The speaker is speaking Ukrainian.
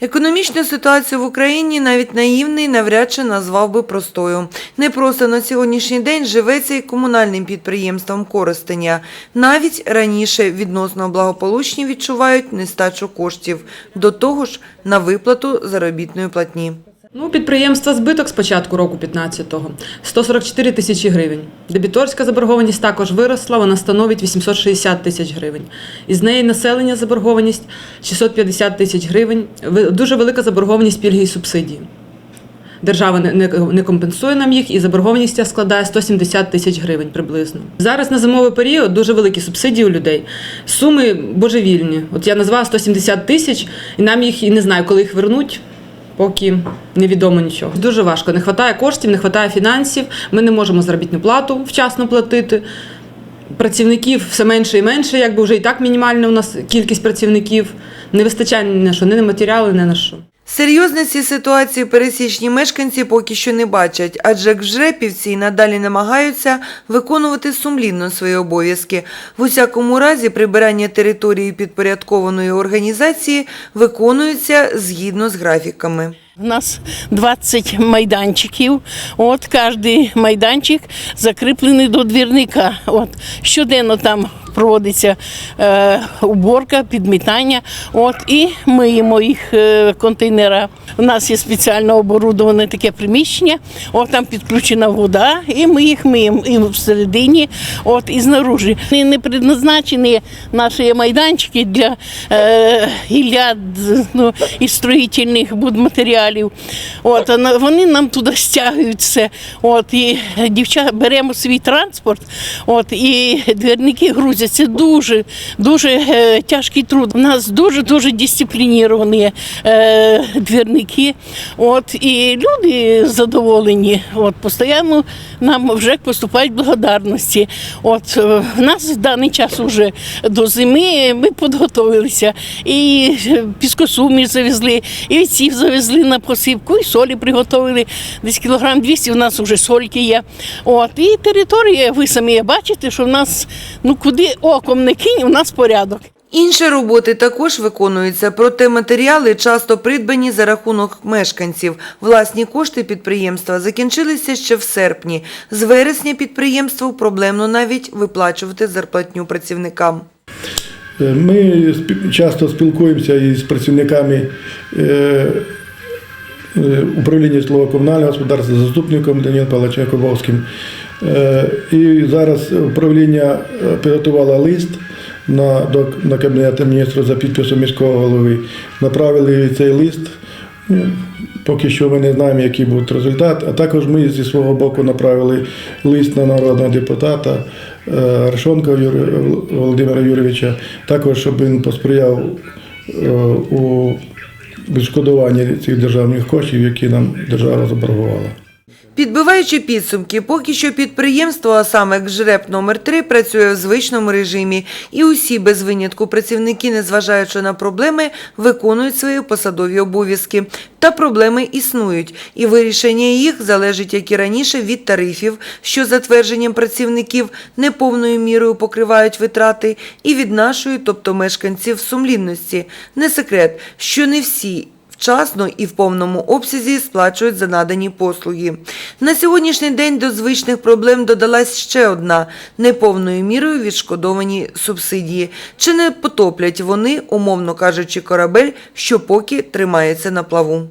Економічну ситуацію в Україні навіть наївний навряд чи назвав би простою. Не просто на сьогоднішній день живеться і комунальним підприємством користення. Навіть раніше відносно благополучні відчувають нестачу коштів. До того ж, на виплату заробітної платні. Ну, підприємства збиток з початку року 15-го – 144 тисячі гривень. Дебіторська заборгованість також виросла, вона становить 860 тисяч гривень. Із неї населення заборгованість 650 тисяч гривень. Дуже велика заборгованість пільги і субсидії. Держава не, компенсує нам їх, і заборгованість ця складає 170 тисяч гривень приблизно. Зараз на зимовий період дуже великі субсидії у людей. Суми божевільні. От я назвала 170 тисяч, і нам їх і не знаю, коли їх вернуть. Поки невідомо нічого. Дуже важко. Не вистачає коштів, не вистачає фінансів. Ми не можемо заробітну плату вчасно платити. Працівників все менше і менше, якби вже і так мінімальна у нас кількість працівників. Не вистачає ні на що, ні на матеріали, ні на що. Серйозності ситуації пересічні мешканці поки що не бачать, адже кжепівці й надалі намагаються виконувати сумлінно свої обов'язки. В усякому разі, прибирання території підпорядкованої організації виконується згідно з графіками. У нас 20 майданчиків. От кожен майданчик закріплений до двірника. От щоденно там проводиться е, уборка, підмітання. От і миємо їх е, контейнера. У нас є спеціально оборудоване таке приміщення. От там підключена вода, і ми їх миємо і всередині, от і знаружи. Вони не предназначені наші майданчики для е, гілля ну, і строїтельних будматеріалів. От, вони нам туди стягують все. От, і дівчата беремо свій транспорт, от, і двірники грузять. Це дуже, дуже е, тяжкий труд. У нас дуже-дуже дисциплініровані е, двірники. От, і люди задоволені. От, постійно нам вже поступають благодарності. От, е, в нас в даний час вже до зими ми підготовилися. І е, піскосумі завезли, і відсів завезли на посипку, і солі приготували. Десь кілограм 200 у нас вже сольки є. От, і територія, ви самі бачите, що в нас ну куди оком не кинь, у нас порядок. Інші роботи також виконуються, проте матеріали часто придбані за рахунок мешканців. Власні кошти підприємства закінчилися ще в серпні. З вересня підприємству проблемно навіть виплачувати зарплатню працівникам. Е, Ми часто спілкуємося із працівниками е, е, управління житлово-комунального господарства, заступником Данілом Павловичем Якубовським. Е, І зараз управління підготувало лист на, до, на Кабінет міністрів за підписом міського голови. Направили цей лист. Ну, Поки що ми не знаємо, який буде результат. А також ми зі свого боку направили лист на народного депутата е, Аршонка Володимира Юрійовича, також щоб він посприяв е, у відшкодуванні цих державних коштів, які нам держава заборгувала. Підбиваючи підсумки, поки що підприємство, а саме ГЖРЕП номер 3 працює в звичному режимі, і усі без винятку працівники, незважаючи на проблеми, виконують свої посадові обов'язки. Та проблеми існують, і вирішення їх залежить, як і раніше, від тарифів, що затвердженням працівників неповною мірою покривають витрати, і від нашої, тобто мешканців, сумлінності. Не секрет, що не всі вчасно і в повному обсязі сплачують за надані послуги. На сьогоднішній день до звичних проблем додалась ще одна – неповною мірою відшкодовані субсидії. Чи не потоплять вони, умовно кажучи, корабель, що поки тримається на плаву?